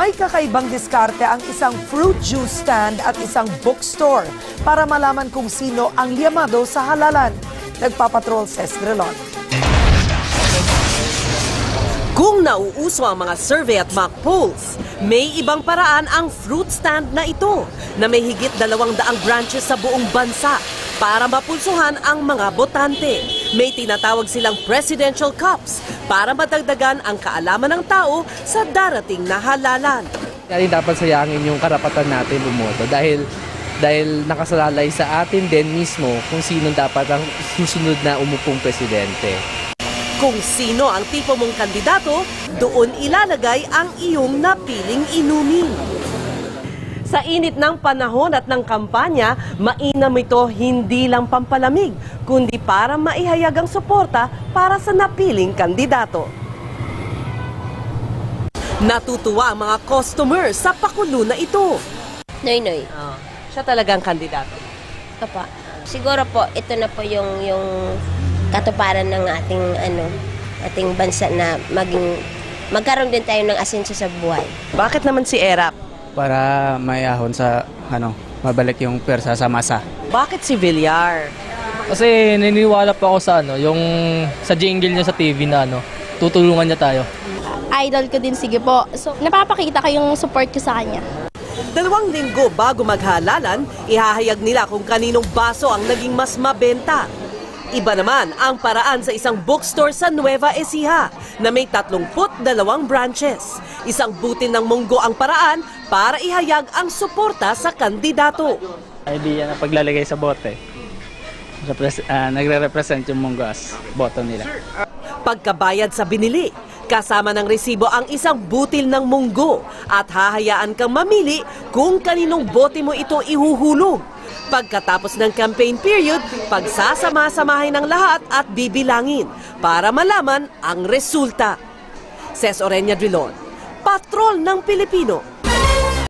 May kakaibang diskarte ang isang fruit juice stand at isang bookstore para malaman kung sino ang liyamado sa halalan. Nagpapatrol sa Estrelon. Kung nauuso ang mga survey at mock polls, may ibang paraan ang fruit stand na ito na may higit dalawang daang branches sa buong bansa para mapulsuhan ang mga botante. May tinatawag silang presidential cups para madagdagan ang kaalaman ng tao sa darating na halalan. Kaya dapat sayangin yung karapatan natin bumoto dahil dahil nakasalalay sa atin din mismo kung sino dapat ang susunod na umupong presidente. Kung sino ang tipo mong kandidato, doon ilalagay ang iyong napiling inumin. Sa init ng panahon at ng kampanya, mainam ito hindi lang pampalamig, kundi para maihayag ang suporta para sa napiling kandidato. Natutuwa ang mga customer sa pakulo na ito. Noy, noy. siya talagang kandidato. Opo. Siguro po, ito na po yung, yung katuparan ng ating, ano, ating bansa na maging, magkaroon din tayo ng asenso sa buhay. Bakit naman si Erap? Para mayahon sa ano, mabalik yung persa sa masa. Bakit si Villar? Kasi naniniwala pa ako sa ano, yung sa jingle niya sa TV na ano, tutulungan niya tayo. idol ko din, sige po. So, napapakita ko yung support ko sa kanya. Dalawang linggo bago maghalalan, ihahayag nila kung kaninong baso ang naging mas mabenta. Iba naman ang paraan sa isang bookstore sa Nueva Ecija na may 32 branches. Isang butin ng munggo ang paraan para ihayag ang suporta sa kandidato. Idea na paglalagay sa bote. Repres- ah, nagre-represent yung munggas, boto nila. Pagkabayad sa binili, kasama ng resibo ang isang butil ng munggo at hahayaan kang mamili kung kaninong bote mo ito ihuhulog. Pagkatapos ng campaign period, pagsasama-samahin ng lahat at bibilangin para malaman ang resulta. Ses Orenya Drilon, Patrol ng Pilipino